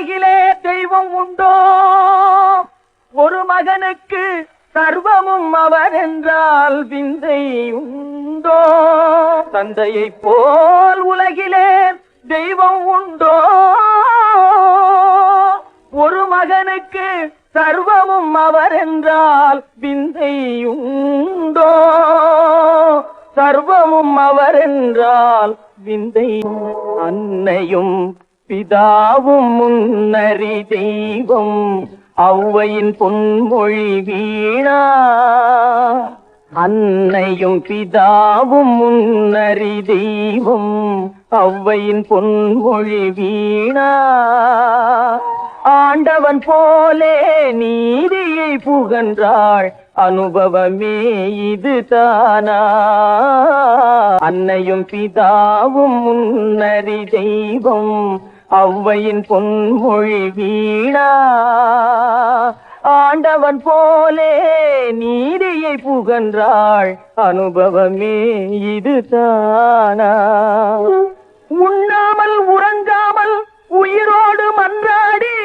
உலகிலே தெய்வம் உண்டோ? ஒரு மகனுக்கு சர்வமும் அவர் என்றால் விந்தை உண்டோ? தந்தையை போல் உலகிலே தெய்வம் உண்டோ? ஒரு மகனுக்கு சர்வமும் அவர் என்றால் விந்தை உண்டோ? சர்வமும் அவர் என்றால் விந்தை அன்னையும் பிதாவும் முன்னறி தெய்வம் ஔவையின் பொன்மொழி வீணா. அன்னையும் பிதாவும் முன்னறி தெய்வம் ஔவையின் பொன்மொழி வீணா. ஆண்டவன் போலே நீதியை புகன்றாள் அனுபவமே இது தானா அன்னையும் பிதாவும் முன்னறி தெய்வம் ஔவையின் பொன்மொழி வீணா. ஆண்டவன் போலே நீதியை புகன்றாள். அனுபவமே இது தானா உண்ணாமல் உறங்காமல் உயிரோடு மன்றாடி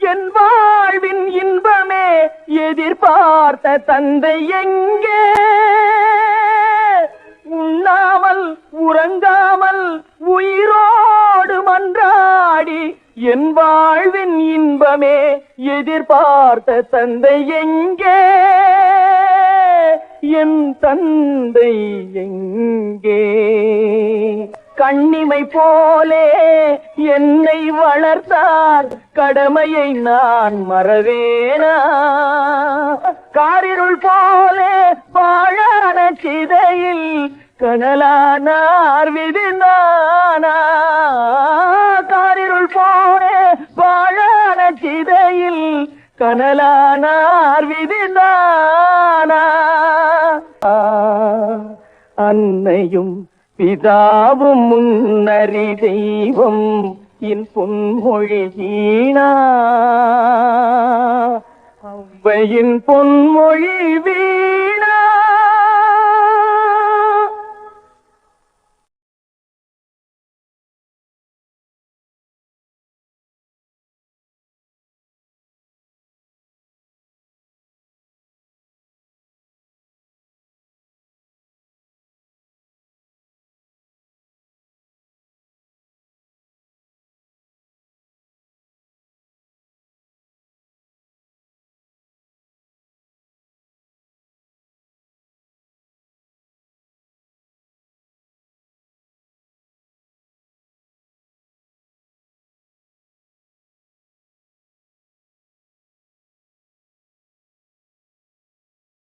என் வாழ்வின் இன்பமே எதிர்பார்த்த தந்தை எங்கே? உண்ணாமல் உறங்காமல் உயிர் என் வாழ்வின் இன்பமே எதிர்பார்த்த தந்தை எங்கே? என் தந்தை எங்கே? கண்ணிமை போலே என்னை வளர்த்தார். கடமையை நான் மறவேனா? காரிருள் போலே பாழான சிதையில் கனலானார் விதிந்தானா கனலானார் விதிந்தானா அன்னையும் பிதாவும் முன்னறி தெய்வம் என் பொன்மொழி வீணா. ஔவையின் பொன்மொழி வீ